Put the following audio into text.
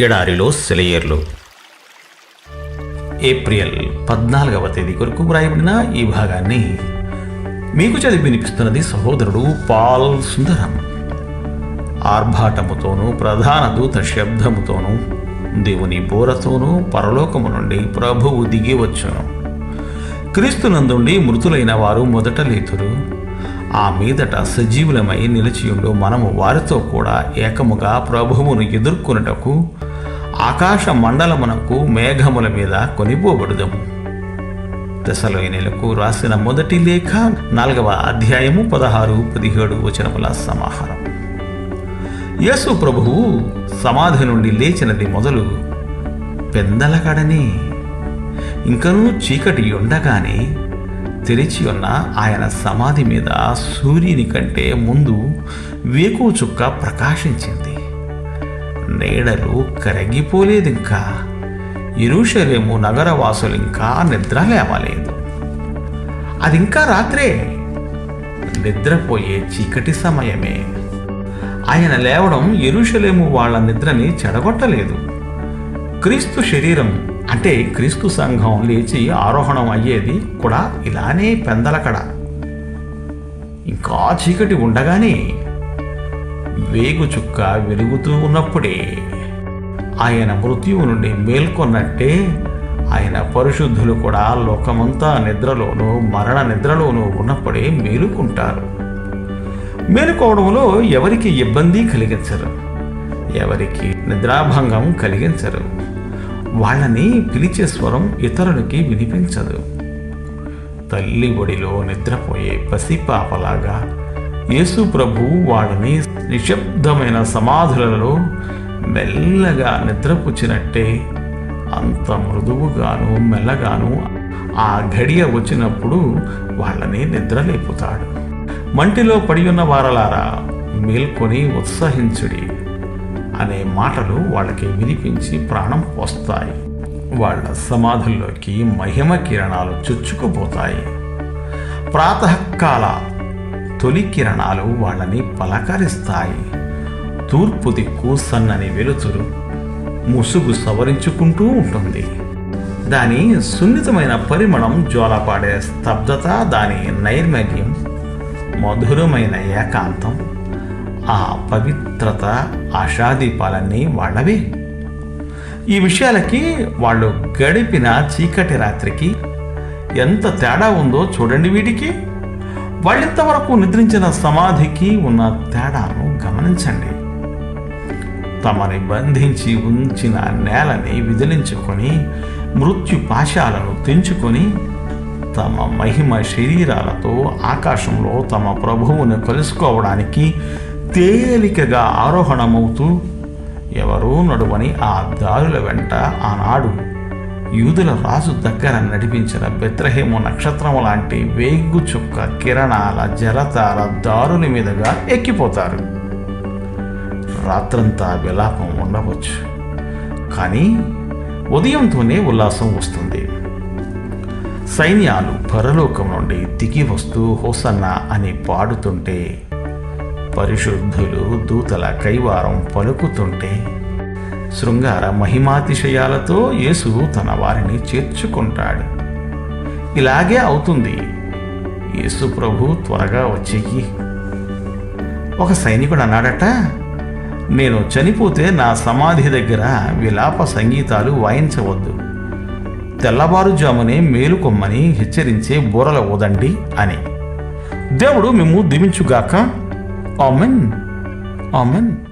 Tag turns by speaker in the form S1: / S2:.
S1: ఎడారిలో సెలయేర్లు. ఏప్రిల్ పద్నాలుగవ తేదీ కొరకు వ్రాయబడిన ఈ భాగాన్ని మీకు చదివి వినిపిస్తున్నది సహోదరుడు పాల్ సుందరం. ఆర్భాటముతోనూ ప్రధాన దూత శబ్దముతోనూ దేవుని బోరతోనూ పరలోకము నుండి ప్రభువు దిగి వచ్చును. క్రీస్తునందుండి మృతులైన వారు మొదట లేతురు. ఆ మీదట సజీవులమై నిలిచియుండు మనము వారితో కూడా ఏకముగా ప్రభువును ఎదుర్కొనుటకు ఆకాశ మండలమునకు మేఘముల మీద కొనిపోబడుదము. దశలోయనులకు రాసిన మొదటి లేఖ నాలుగవ అధ్యాయము పదహారు పదిహేడు వచనముల సమాహారం. యేసు ప్రభువు సమాధి నుండి లేచినది మొదలు పెందలకడనే ఇంకనూ చీకటి ఉండగానే తెరిచి ఉన్న ఆయన సమాధి మీద సూర్యుని కంటే ముందు వేకువ చుక్క ప్రకాశించింది. నీడలు కరగిపోలేదు ఇంకా ఇరుషలేము నగరవాసులు ఇంకా నిద్ర లేవలేదు. అది ఇంకా రాత్రే. నిద్రపోయే చీకటి సమయమే. ఆయన లేవడం ఎరుషలేము వాళ్ళ నిద్రని చెడగొట్టలేదు. క్రీస్తు శరీరం అంటే క్రీస్తు సంఘం లేచి ఆరోహణం అయ్యేది కూడా ఇలానే పెందలకడ ఇంకా చీకటి ఉండగానే వేగు చుక్క వెలుగుతూ ఉన్నప్పుడే ఆయన మృత్యువు నుండి మేల్కొన్నట్టే ఆయన పరిశుద్ధులు కూడా లోకమంతా నిద్రలోనూ మరణ నిద్రలోనూ ఉన్నప్పుడే మేలుకుంటారు. మేలుకోవడంలో ఎవరికి ఇబ్బంది కలిగించరు. ఎవరికి నిద్రాభంగం కలిగించరు. వాళ్ళని పిలిచే స్వరం ఇతరులకి వినిపించదు. తల్లి ఒడిలో నిద్రపోయే పసిపాపలాగా యేసు ప్రభు వాళ్ళని నిశ్శబ్దమైన సమాధులలో మెల్లగా నిద్రపుచ్చినట్టే అంత మృదువుగాను మెల్లగాను ఆ గడియ వచ్చినప్పుడు వాళ్ళని నిద్రలేపుతాడు. మంటిలో పడి ఉన్న వారలారా మేల్కొని ఉత్సహించుడి. అనే మాటలు వాళ్ళకి వినిపించి ప్రాణం పోస్తాయి. వాళ్ళ సమాధుల్లోకి మహిమ కిరణాలు చుచ్చుకుపోతాయి. ప్రాతకాల తొలి కిరణాలు వాళ్ళని పలకరిస్తాయి. తూర్పు దిక్కు సన్నని వెలుతురు ముసుగు సవరించుకుంటూ ఉంటుంది. దాని సున్నితమైన పరిమళం జ్వాలపాడే స్తబ్దత దాని నైర్మల్యం మధురమైన ఏకాంతం ఆ పవిత్రత ఆషాదీపాలన్నీ వాళ్ళవే. ఈ విషయాలకి వాళ్ళు గడిపిన చీకటి రాత్రికి ఎంత తేడా ఉందో చూడండి వీటికి. వాళ్ళింతవరకు నిద్రించిన సమాధికి ఉన్న తేడాను గమనించండి. తమని బంధించి ఉంచిన నేలని విదిలించుకొని మృత్యు పాశాలను తెంచుకొని తమ మహిమ శరీరాలతో ఆకాశంలో తమ ప్రభువును కలుసుకోవడానికి తేలికగా ఆరోహణమవుతూ ఎవరూ నడువని ఆ దారుల వెంట ఆనాడు యూదుల రాజు దగ్గర నడిపించిన బెత్రహేము నక్షత్రం లాంటి వేగు చుక్క కిరణాల జలతార దారుల మీదుగా ఎక్కిపోతారు. రాత్రంతా విలాపం ఉండవచ్చు. కానీ ఉదయంతోనే ఉల్లాసం వస్తుంది. సైన్యాలు పరలోకం నుండి దిగి వస్తూ హోసన్న అని పాడుతుంటే పరిశుద్ధులు దూతల కైవారం పలుకుతుంటే శృంగార మహిమాతిశయాలతో యేసు తన వారిని చేర్చుకుంటాడు. ఇలాగే అవుతుంది. యేసు ప్రభు త్వరగా వచ్చేయి ఒక సైనికుడు అన్నాడట నేను చనిపోతే నా సమాధి దగ్గర విలాప సంగీతాలు వాయించవద్దు. తెల్లవారుజామునే మేలుకొమ్మని హెచ్చరించే బూరల ఊదండి అని. దేవుడు మేము దిమించుగాక Amin. Amin.